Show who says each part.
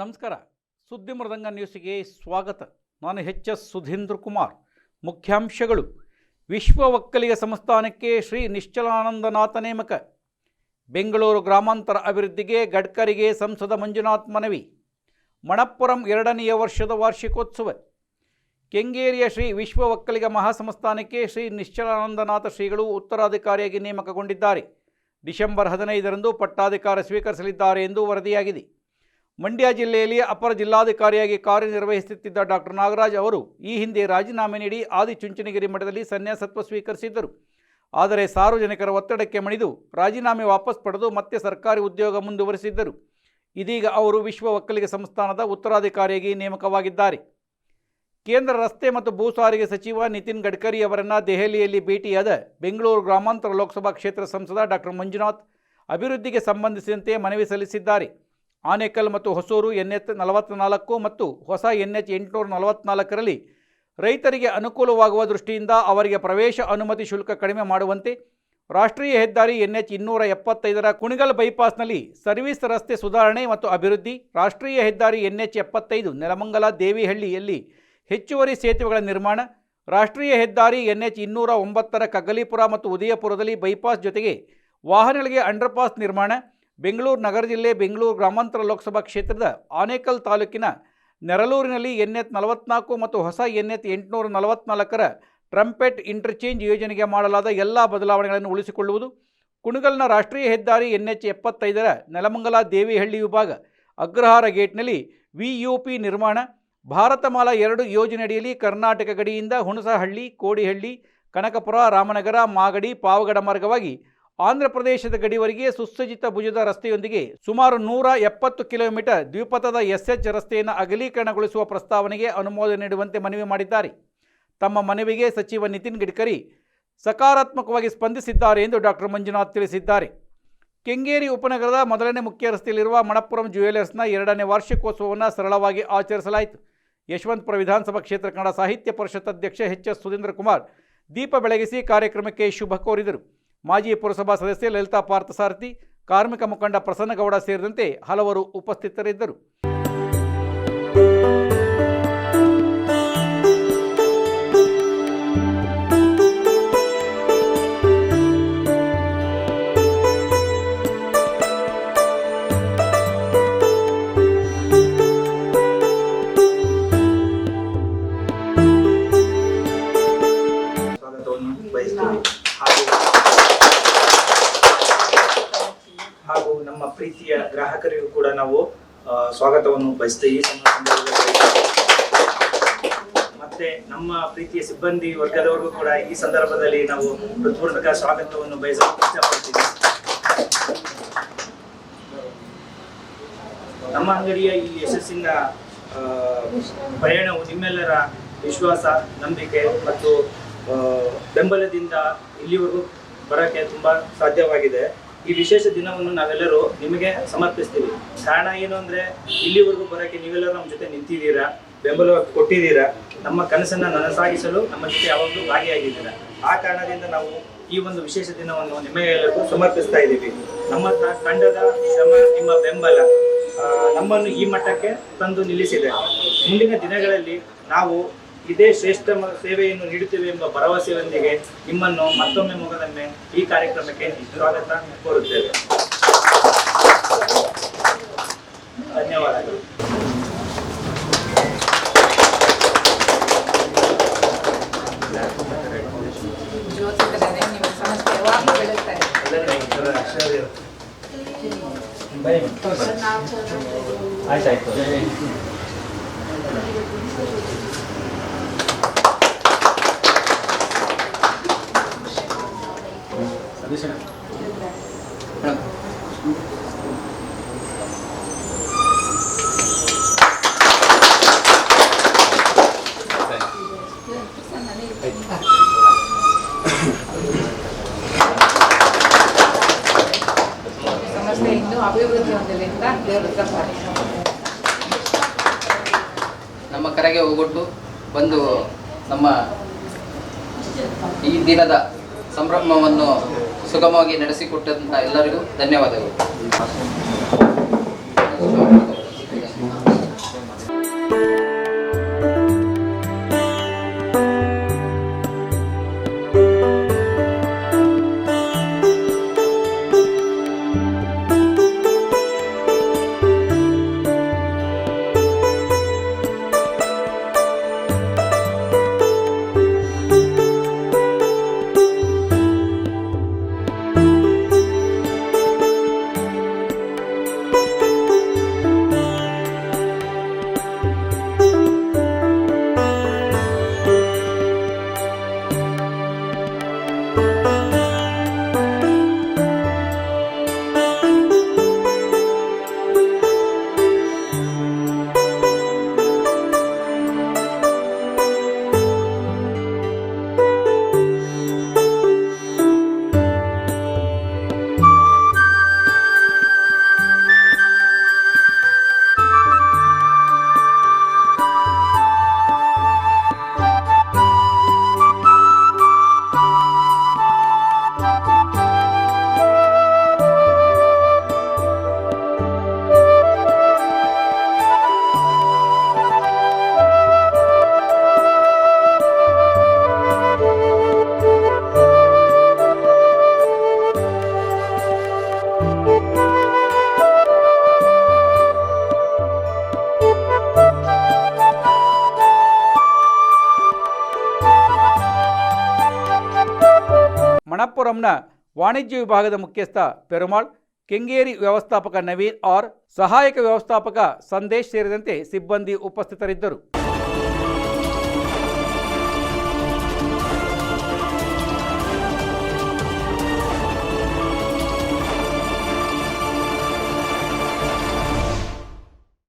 Speaker 1: ನಮಸ್ಕಾರ. ಸುದ್ದಿ ಮೃದಂಗ ನ್ಯೂಸ್ಗೆ ಸ್ವಾಗತ. ನಾನು ಎಚ್ ಎಸ್ ಸುಧೀಂದ್ರ ಕುಮಾರ್. ಮುಖ್ಯಾಂಶಗಳು. ವಿಶ್ವ ಒಕ್ಕಲಿಗ ಸಂಸ್ಥಾನಕ್ಕೆ ಶ್ರೀ ನಿಶ್ಚಲಾನಂದನಾಥ ನೇಮಕ. ಬೆಂಗಳೂರು ಗ್ರಾಮಾಂತರ ಅಭಿವೃದ್ಧಿಗೆ ಗಡ್ಕರಿಗೆ ಸಂಸದ ಮಂಜುನಾಥ್ ಮನವಿ. ಮಣಪ್ಪುರಂ ಎರಡನೆಯ ವರ್ಷದ ವಾರ್ಷಿಕೋತ್ಸವ. ಕೆಂಗೇರಿಯ ಶ್ರೀ ವಿಶ್ವ ಒಕ್ಕಲಿಗ ಮಹಾಸಂಸ್ಥಾನಕ್ಕೆ ಶ್ರೀ ನಿಶ್ಚಲಾನಂದನಾಥ ಶ್ರೀಗಳು ಉತ್ತರಾಧಿಕಾರಿಯಾಗಿ ನೇಮಕಗೊಂಡಿದ್ದಾರೆ. ಡಿಸೆಂಬರ್ ಹದಿನೈದರಂದು ಪಟ್ಟಾಧಿಕಾರ ಸ್ವೀಕರಿಸಲಿದ್ದಾರೆ ಎಂದು ವರದಿಯಾಗಿದೆ. ಮಂಡ್ಯ ಜಿಲ್ಲೆಯಲ್ಲಿ ಅಪರ ಜಿಲ್ಲಾಧಿಕಾರಿಯಾಗಿ ಕಾರ್ಯನಿರ್ವಹಿಸುತ್ತಿದ್ದ ಡಾಕ್ಟರ್ ನಾಗರಾಜ್ ಅವರು ಈ ಹಿಂದೆ ರಾಜೀನಾಮೆ ನೀಡಿ ಆದಿಚುಂಚನಗಿರಿ ಮಠದಲ್ಲಿ ಸನ್ಯಾಸತ್ವ ಸ್ವೀಕರಿಸಿದ್ದರು. ಆದರೆ ಸಾರ್ವಜನಿಕರ ಒತ್ತಡಕ್ಕೆ ಮಣಿದು ರಾಜೀನಾಮೆ ವಾಪಸ್ ಪಡೆದು ಮತ್ತೆ ಸರ್ಕಾರಿ ಉದ್ಯೋಗ ಮುಂದುವರಿಸಿದ್ದರು. ಇದೀಗ ಅವರು ವಿಶ್ವ ಒಕ್ಕಲಿಗ ಸಂಸ್ಥಾನದ ಉತ್ತರಾಧಿಕಾರಿಯಾಗಿ ನೇಮಕವಾಗಿದ್ದಾರೆ. ಕೇಂದ್ರ ರಸ್ತೆ ಮತ್ತು ಭೂ ಸಾರಿಗೆ ಸಚಿವ ನಿತಿನ್ ಗಡ್ಕರಿ ಅವರನ್ನು ದೆಹಲಿಯಲ್ಲಿ ಭೇಟಿಯಾದ ಬೆಂಗಳೂರು ಗ್ರಾಮಾಂತರ ಲೋಕಸಭಾ ಕ್ಷೇತ್ರ ಸಂಸದ ಡಾಕ್ಟರ್ ಮಂಜುನಾಥ್ ಅಭಿವೃದ್ಧಿಗೆ ಸಂಬಂಧಿಸಿದಂತೆ ಮನವಿ ಸಲ್ಲಿಸಿದ್ದಾರೆ. ಆನೇಕಲ್ ಮತ್ತು ಹೊಸೂರು ಎನ್ ಎಚ್ ನಲವತ್ತ್ನಾಲ್ಕು ಮತ್ತು ಹೊಸ ಎನ್ ಎಚ್ ಎಂಟುನೂರ ನಲವತ್ತ್ನಾಲ್ಕರಲ್ಲಿ ರೈತರಿಗೆ ಅನುಕೂಲವಾಗುವ ದೃಷ್ಟಿಯಿಂದ ಅವರಿಗೆ ಪ್ರವೇಶ ಅನುಮತಿ ಶುಲ್ಕ ಕಡಿಮೆ ಮಾಡುವಂತೆ ರಾಷ್ಟ್ರೀಯ ಹೆದ್ದಾರಿ ಎನ್ ಎಚ್ ಇನ್ನೂರ ಎಪ್ಪತ್ತೈದರ ಕುಣಿಗಲ್ ಬೈಪಾಸ್ನಲ್ಲಿ ಸರ್ವಿಸ್ ರಸ್ತೆ ಸುಧಾರಣೆ ಮತ್ತು ಅಭಿವೃದ್ಧಿ, ರಾಷ್ಟ್ರೀಯ ಹೆದ್ದಾರಿ ಎನ್ ಎಚ್ ಎಪ್ಪತ್ತೈದು ನೆಲಮಂಗಲ ದೇವಿಹಳ್ಳಿಯಲ್ಲಿ ಹೆಚ್ಚುವರಿ ಸೇತುವೆಗಳ ನಿರ್ಮಾಣ, ರಾಷ್ಟ್ರೀಯ ಹೆದ್ದಾರಿ ಎನ್ ಎಚ್ ಇನ್ನೂರ ಒಂಬತ್ತರ ಕಗ್ಗಲೀಪುರ ಮತ್ತು ಉದಯಪುರದಲ್ಲಿ ಬೈಪಾಸ್ ಜೊತೆಗೆ ವಾಹನಗಳಿಗೆ ಅಂಡರ್ಪಾಸ್ ನಿರ್ಮಾಣ ಬೆಂಗಳೂರು ನಗರ ಜಿಲ್ಲೆ ಬೆಂಗಳೂರು ಗ್ರಾಮಾಂತರ ಲೋಕಸಭಾ ಕ್ಷೇತ್ರದ ಆನೇಕಲ್ ತಾಲೂಕಿನ ನೆರಲೂರಿನಲ್ಲಿ ಎನ್ ಎತ್ ನಲವತ್ನಾಲ್ಕು ಮತ್ತು ಹೊಸ ಎನ್ ಎತ್ ಎಂಟುನೂರ ನಲವತ್ನಾಲ್ಕರ ಟ್ರಂಪೆಟ್ ಇಂಟರ್ಚೇಂಜ್ ಯೋಜನೆಗೆ ಮಾಡಲಾದ ಎಲ್ಲ ಬದಲಾವಣೆಗಳನ್ನು ಉಳಿಸಿಕೊಳ್ಳುವುದು. ಕುಣಗಲ್ನ ರಾಷ್ಟ್ರೀಯ ಹೆದ್ದಾರಿ ಎನ್ ಎಚ್ ಎಪ್ಪತ್ತೈದರ ನೆಲಮಂಗಲ ದೇವಿಹಳ್ಳಿ ವಿಭಾಗ ಅಗ್ರಹಾರ ಗೇಟ್ನಲ್ಲಿ ವಿ ಯು ಪಿ ನಿರ್ಮಾಣ. ಭಾರತಮಾಲಾ ಎರಡು ಯೋಜನೆಯಡಿಯಲ್ಲಿ ಕರ್ನಾಟಕ ಗಡಿಯಿಂದ ಹುಣಸಹಳ್ಳಿ, ಕೋಡಿಹಳ್ಳಿ, ಕನಕಪುರ, ರಾಮನಗರ, ಮಾಗಡಿ, ಪಾವಗಡ ಮಾರ್ಗವಾಗಿ ಆಂಧ್ರ ಪ್ರದೇಶದ ಗಡಿವರೆಗೆ ಸುಸಜ್ಜಿತ ಭುಜದ ರಸ್ತೆಯೊಂದಿಗೆ ಸುಮಾರು ನೂರ ಎಪ್ಪತ್ತು ಕಿಲೋಮೀಟರ್ ದ್ವಿಪಥದ ಎಸ್ಎಚ್ ರಸ್ತೆಯನ್ನು ಅಗಲೀಕರಣಗೊಳಿಸುವ ಪ್ರಸ್ತಾವನೆಗೆ ಅನುಮೋದನೆ ನೀಡುವಂತೆ ಮನವಿ ಮಾಡಿದ್ದಾರೆ. ತಮ್ಮ ಮನವಿಗೆ ಸಚಿವ ನಿತಿನ್ ಗಡ್ಕರಿ ಸಕಾರಾತ್ಮಕವಾಗಿ ಸ್ಪಂದಿಸಿದ್ದಾರೆ ಎಂದು ಡಾಕ್ಟರ್ ಮಂಜುನಾಥ್ ತಿಳಿಸಿದ್ದಾರೆ. ಕೆಂಗೇರಿ ಉಪನಗರದ ಮೊದಲನೇ ಮುಖ್ಯ ರಸ್ತೆಯಲ್ಲಿರುವ ಮಣಪ್ಪುರಂ ಜ್ಯುವೆಲರ್ಸ್ನ ಎರಡನೇ ವಾರ್ಷಿಕೋತ್ಸವವನ್ನು ಸರಳವಾಗಿ ಆಚರಿಸಲಾಯಿತು. ಯಶವಂತಪುರ ವಿಧಾನಸಭಾ ಕ್ಷೇತ್ರ ಕನ್ನಡ ಸಾಹಿತ್ಯ ಪರಿಷತ್ ಅಧ್ಯಕ್ಷ ಎಚ್ ಎಸ್ ಸುಧೀಂದ್ರ ಕುಮಾರ್ ದೀಪ ಬೆಳಗಿಸಿ ಕಾರ್ಯಕ್ರಮಕ್ಕೆ ಶುಭ ಕೋರಿದರು. ಮಾಜಿ ಪುರಸಭಾ ಸದಸ್ಯೆ ಲಲಿತಾ ಪಾರ್ಥಸಾರಥಿ ಕಾರ್ಮಿಕ ಮುಖಂಡ ಪ್ರಸನ್ನಗೌಡ ಸೇರಿದಂತೆ ಹಲವರು ಉಪಸ್ಥಿತರಿದ್ದರು.
Speaker 2: ನಮ್ಮ ಪ್ರೀತಿಯ ಗ್ರಾಹಕರಿಗೂ ಕೂಡ ನಾವು ಸ್ವಾಗತವನ್ನು ಬಯಸ್ತೇವೆ ಮತ್ತೆ ನಮ್ಮ ಪ್ರೀತಿಯ ಸಿಬ್ಬಂದಿ ವರ್ಗದವರಿಗೂ ಕೂಡ ಈ ಸಂದರ್ಭದಲ್ಲಿ ನಾವು ಹೃತ್ಪೂರ್ವಕ ಸ್ವಾಗತವನ್ನು ಬಯಸಲು ಇಷ್ಟಪಡ್ತೀವಿ ನಮ್ಮ ಅಂಗಡಿಯ ಈ ಯಶಸ್ಸಿನ ಆ, ಪಯಣವು ನಿಮ್ಮೆಲ್ಲರ ವಿಶ್ವಾಸ ನಂಬಿಕೆ ಮತ್ತು ಬೆಂಬಲದಿಂದ ಇಲ್ಲಿವರೆಗೂ ಬರೋಕ್ಕೆ ತುಂಬಾ ಸಾಧ್ಯವಾಗಿದೆ. ಈ ವಿಶೇಷ ದಿನವನ್ನು ನಾವೆಲ್ಲರೂ ನಿಮಗೆ ಸಮರ್ಪಿಸ್ತೀವಿ. ಕಾರಣ ಏನು ಅಂದ್ರೆ, ಇಲ್ಲಿವರೆಗೂ ಬರೋಕೆ ನೀವೆಲ್ಲರೂ ನಮ್ಮ ಜೊತೆ ನಿಂತಿದ್ದೀರಾ? ಬೆಂಬಲ ಕೊಟ್ಟಿದ್ದೀರಾ? ನಮ್ಮ ಕನಸನ್ನ ನನಸಾಗಿಸಲು ನಮ್ಮ ಜೊತೆ ಯಾವಾಗಲೂ ಭಾಗಿಯಾಗಿದ್ದೀರಾ? ಆ ಕಾರಣದಿಂದ ನಾವು ಈ ಒಂದು ವಿಶೇಷ ದಿನವನ್ನು ನಿಮಗೆಲ್ಲರಿಗೂ ಸಮರ್ಪಿಸ್ತಾ ಇದ್ದೀವಿ. ನಮ್ಮ ತಂಡದ ಶ್ರಮ, ನಿಮ್ಮ ಬೆಂಬಲ ನಮ್ಮನ್ನು ಈ ಮಟ್ಟಕ್ಕೆ ತಂದು ನಿಲ್ಲಿಸಿದೆ. ಮುಂದಿನ ದಿನಗಳಲ್ಲಿ ನಾವು ಇದೇ ಶ್ರೇಷ್ಠ ಸೇವೆಯನ್ನು ನೀಡುತ್ತೇವೆ ಎಂಬ ಭರವಸೆಯೊಂದಿಗೆ ನಿಮ್ಮನ್ನು ಮತ್ತೊಮ್ಮೆ ಮುಗದೊಮ್ಮೆ ಈ ಕಾರ್ಯಕ್ರಮಕ್ಕೆ ಸ್ವಾಗತ ಕೋರುತ್ತೇವೆ. ಧನ್ಯವಾದಗಳು. ಆಯ್ತಾಯ್ತು.
Speaker 3: ಸಮಸ್ಯೆ ಇನ್ನೂ ಅಭಿವೃದ್ಧಿ ಹೊಂದಲಿ ಅಂತ ದೇವ್ರ.
Speaker 4: ನಮ್ಮ ಕರೆಗೆ ಹೋಗೊಟ್ಟು ಬಂದು ನಮ್ಮ ಈ ದಿನದ ಸಂಭ್ರಮವನ್ನು ಸುಗಮವಾಗಿ ನಡೆಸಿಕೊಟ್ಟಂತ ಎಲ್ಲರಿಗೂ ಧನ್ಯವಾದಗಳು.
Speaker 1: ಫೋರಂನ ವಾಣಿಜ್ಯ ವಿಭಾಗದ ಮುಖ್ಯಸ್ಥ ಪೆರುಮಾಳ್, ಕೆಂಗೇರಿ ವ್ಯವಸ್ಥಾಪಕ ನವೀನ್ ಆರ್, ಸಹಾಯಕ ವ್ಯವಸ್ಥಾಪಕ ಸಂದೇಶ್ ಸೇರಿದಂತೆ ಸಿಬ್ಬಂದಿ ಉಪಸ್ಥಿತರಿದ್ದರು.